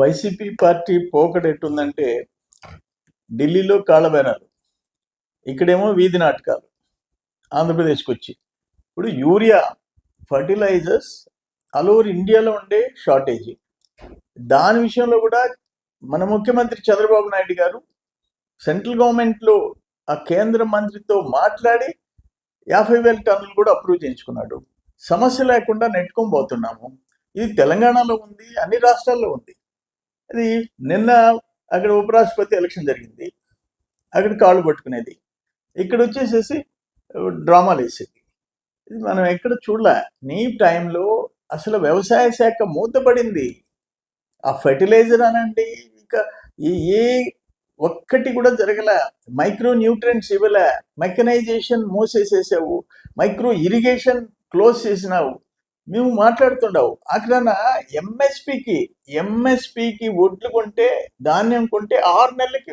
YCP party పోకడ ఎట్టుందంటే ఢిల్లీలో కాళ్ళబేరాలు ఇక్కడేమో వీధి నాటకాలు ఆంధ్రప్రదేశ్కి వచ్చి ఇప్పుడు యూరియా ఫర్టిలైజర్స్ ఆల్ ఓవర్ ఇండియాలో ఉండే షార్టేజీ. దాని విషయంలో కూడా మన ముఖ్యమంత్రి చంద్రబాబు నాయుడు గారు సెంట్రల్ గవర్నమెంట్లో ఆ కేంద్ర మంత్రితో మాట్లాడి యాభై వేల టన్నులు కూడా అప్రూవ్ చేయించుకున్నాడు. సమస్య లేకుండా నెట్టుకొని పోతున్నాము. ఇది తెలంగాణలో ఉంది అన్ని రాష్ట్రాల్లో ఉంది. అది నిన్న అక్కడ ఉపరాష్ట్రపతి ఎలక్షన్ జరిగింది. అక్కడ కాళ్ళు పట్టుకునేది. ఇక్కడ వచ్చేసేసి డ్రామాలు వేసేది. ఇది మనం ఎక్కడ చూడలే నీ టైంలో అసలు వ్యవసాయ శాఖ మూతపడింది. ఆ ఫెర్టిలైజర్ అనండి ఇంకా ఏ ఒక్కటి కూడా జరగలే మైక్రో న్యూట్రియంట్స్ ఇవ్వలే మెకనైజేషన్ మూసేసేసావు మైక్రో ఇరిగేషన్ క్లోజ్ చేసినావు. మేము మాట్లాడుతుండవు. అక్కడ ఎంఎస్పికి ఎంఎస్పికి ఒడ్లు కొంటే ధాన్యం కొంటే ఆరు నెలలకి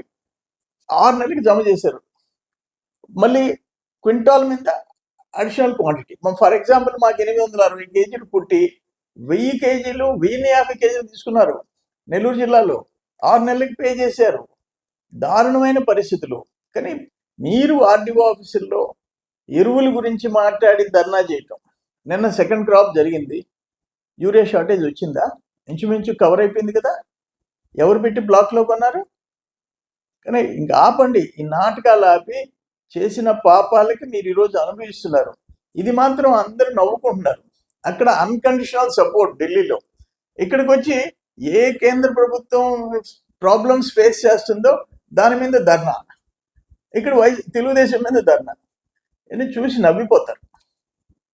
ఆరు నెలలకి జమ చేశారు. మళ్ళీ క్వింటాల్ మీద అడిషనల్ క్వాంటిటీ ఫర్ ఎగ్జాంపుల్ మాకు ఎనిమిది వందల అరవై కేజీలు పుట్టి వెయ్యి కేజీలు వెయ్యిని యాభై కేజీలు తీసుకున్నారు నెల్లూరు జిల్లాలో. ఆరు నెలలకి పే చేశారు. దారుణమైన పరిస్థితులు. కానీ మీరు ఆర్డీఓ ఆఫీసుల్లో ఎరువుల గురించి మాట్లాడి ధర్నా చేయటం నిన్న సెకండ్ క్రాప్ జరిగింది. యూరియా షార్టేజ్ వచ్చిందా? ఇంచుమించు కవర్ అయిపోయింది కదా. ఎవరు పెట్టి బ్లాక్లో కొన్నారు? కానీ ఇంకా ఆపండి. ఈ నాటకాలు ఆపి చేసిన పాపాలకి మీరు ఈరోజు అనుభవిస్తున్నారు. ఇది మాత్రం అందరూ నవ్వుకుంటున్నారు. అక్కడ అన్కండిషనల్ సపోర్ట్ ఢిల్లీలో. ఇక్కడికి వచ్చి ఏ కేంద్ర ప్రభుత్వం ప్రాబ్లమ్స్ ఫేస్ చేస్తుందో దాని మీద ధర్నా. ఇక్కడ వై తెలుగుదేశం మీద ధర్నా. చూసి నవ్విపోతారు.